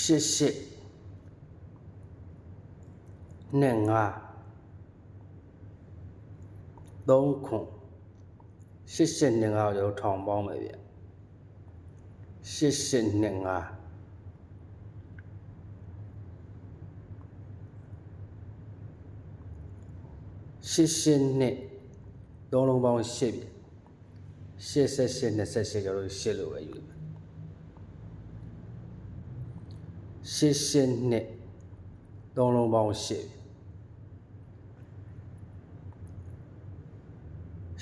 ရှစ်ရှစ်နှစ်ငါသုံးခွန်ရှစ်ရှစ်နှစ်ငါကိုကျွန်တော်ထောင်ပေါင်းမယ်ဗျရှစ်ရှစ်နှစ်ငါရှစ်ရှစ်နှစ်သုံးလုံးပေါင်းရှစ်ဗျရှစ်ဆက်ရှစ်နှစ်ဆက်ရှစ်ကျွန်တော်တို့ရှစ်လို့ပဲယူမယ် ရှစ်ရှစ်နှစ်သုံးလုံးပေါင်းရှစ်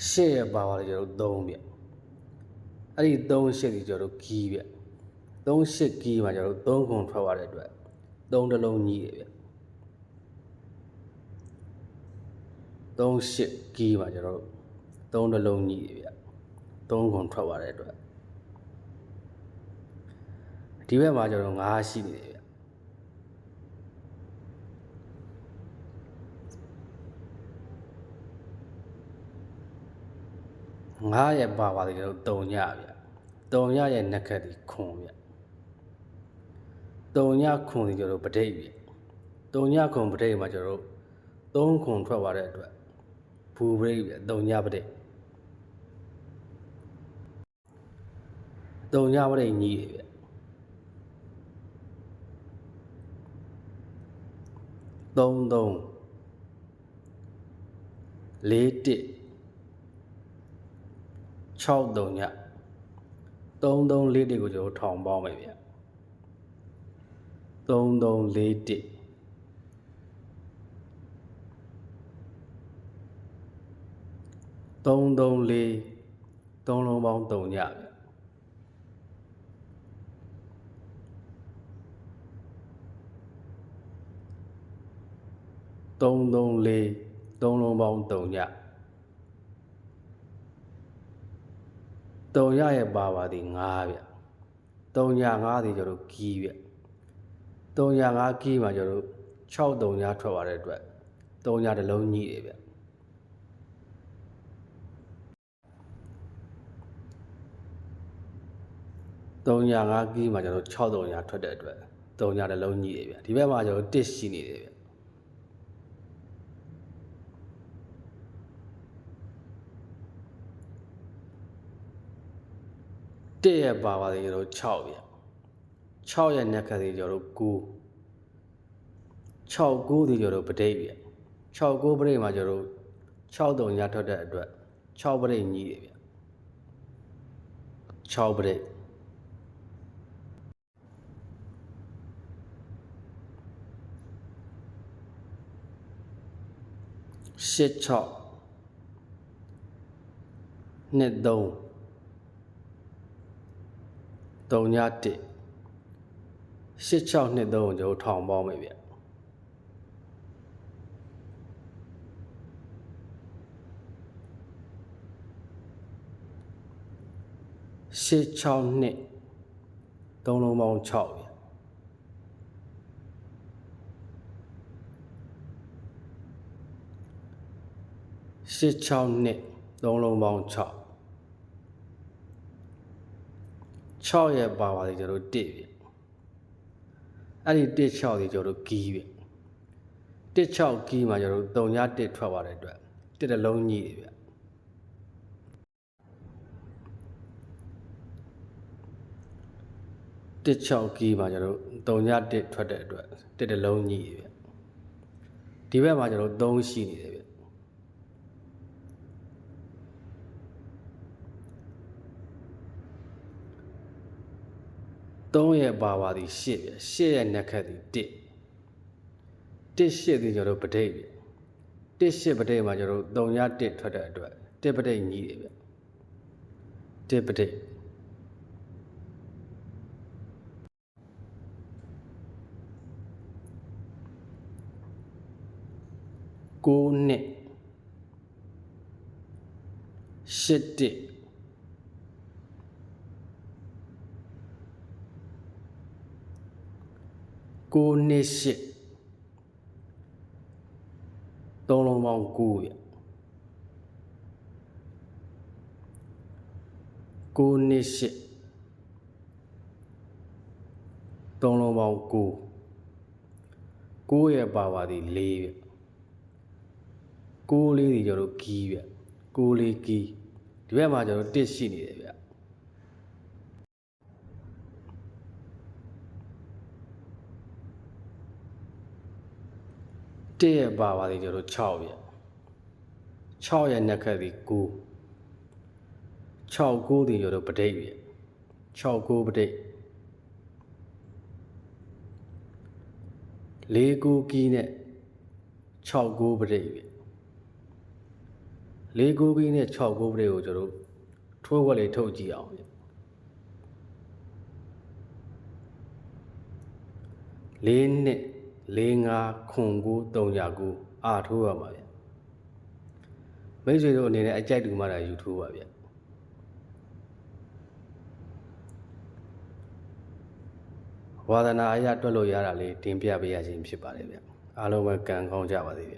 ရှစ်ရပါပါလေကျွန်တော်တို့3ဗျအဲ့ဒီ3ရှစ်ဒီကျွန်တော်တို့ကီးဗျ3ရှစ်ကီးမှာကျွန်တော်တို့3ခုထွက်သွားတဲ့အတွက်3တစ်လုံးကြီးတယ်ဗျ3ရှစ်ကီးမှာကျွန်တော်တို့3တစ်လုံးကြီးတယ်ဗျ3ခုထွက်သွားတဲ့အတွက်ဒီဘက်မှာကျွန်တော်5ရှိနေတယ် ငါရဲ့ဘာဝတိတို့တုံညဗျတုံညရဲ့နှက်ခက်ဒီခွန်ဗျတုံညခွန်ဒီကျွန်တော်ပဋိတ်ဗျတုံညခွန်ပဋိတ်မှာကျွန်တော်သုံးခွန်ထွက်သွားတဲ့အတွက်ဘူပဋိတ်ဗျတုံညပဋိတ်တုံညပဋိတ်ညီဗျသုံးသုံးလေးတစ် 63ည3341ကိုကျွန်တော်ထောင်ပေါင်းမယ်ဗျ3341သုံးသုံးလေးသုံးလုံးပေါင်းသုံးညပဲသုံးသုံးလေးသုံးလုံးပေါင်းသုံးည 3ညရဲ့ပါပါသည်9ဗျ3ည9သည်ကျွန်တော်ကီးဗျ3ည9ကီးမှာကျွန်တော်6 3ညထွက်သွားတဲ့အတွက်3ညတစ်လုံးကြီးတယ်ဗျ3ည9ကီးမှာကျွန်တော်6 3ညထွက်တဲ့အတွက်3ညတစ်လုံးကြီးတယ်ဗျဒီဘက်မှာကျွန်တော်1ရှိနေတယ်ဗျ 1ရဲ့ပါပါတယ်ကျွန်တော်6ဗျ6ရဲ့နက်ခတ်တွေကျွန်တော်9 6 9ဒီကျွန်တော်ပဋိဗျ6 9ပဋိမှာကျွန်တော်6တုံညထွက်တဲ့အတွက်6ပဋိညီးတယ်ဗျ6ပဋိရှစ်6နှစ်3 3ည1 86နှစ်3ကိုကျွန်တော်ထောင်ပေါင်းမယ်ဗျ86နှစ်3လုံးပေါင်း6ဗျ86နှစ်3လုံးပေါင်း6 6ရဲ့ပါပါတယ်ကျွန်တော်တို့1ပြီအဲ့ဒီ1 6ဒီကျွန်တော်တို့ကီးပြီ1 6ကီးမှာကျွန်တော်တို့3ည1ထွက်သွားတဲ့အတွက်1တစ်လုံးကြီးပြီဗျ1 6ကီးမှာကျွန်တော်တို့3ည1ထွက်တဲ့အတွက်1တစ်လုံးကြီးပြီဗျဒီဘက်မှာကျွန်တော်တို့3ရှိနေတယ်ဗျ 3ရဲ့ပါပါသည်8ပဲ8ရဲ့နက်ခတ်သည်1 1 8သည်ကျွန်တော်တို့ပဋိဗျ1 8ပဋိမှာကျွန်တော်တို့3ည1ထွက်တဲ့အတွက်1ပဋိညီးတယ်ဗျ1ပဋိကိုနှစ်ရှ စ်တစ်ကိုနှစ်ရှစ်သုံးလုံးပေါင်း9ဗျကိုနှစ်ရှစ်သုံးလုံးပေါင်း9 9ရဲ့ပါဝါဒီ4ဗျ6လေးဒီကျွန်တော်တို့ကီးဗျ6လေးကီးဒီဘက်မှာကျွန်တော်1ရှိနေတယ်ဗျ 1ရဲ့ပါဝါဒီကျွန်တော်တို့6ဗျ6ရဲ့နှက်ခတ်ဒီ9 6 9ဒီကျွန်တော်တို့ပဋိဗျ6 9ပဋိ၄ကိုကီးနဲ့6ကိုပရိတ်ပဲ၄ကိုကီးနဲ့6ကိုပရိတ်ကိုကျွန်တော်တို့ထိုးဝက်လေးထုတ်ကြည့်အောင်ဗျ၄နှစ် ၄၅ခွန်ကို300ကိုအာထိုးရမှာဗျမိတ်ဆွေတို့အနေနဲ့အကြိုက်တူမှတာယူထိုးပါဗျဝါဒနာအရာတွက်လို့ရတာလေးတင်ပြပေးရခြင်းဖြစ်ပါတယ်ဗျအားလုံးပဲကံကောင်းကြပါစေဗျ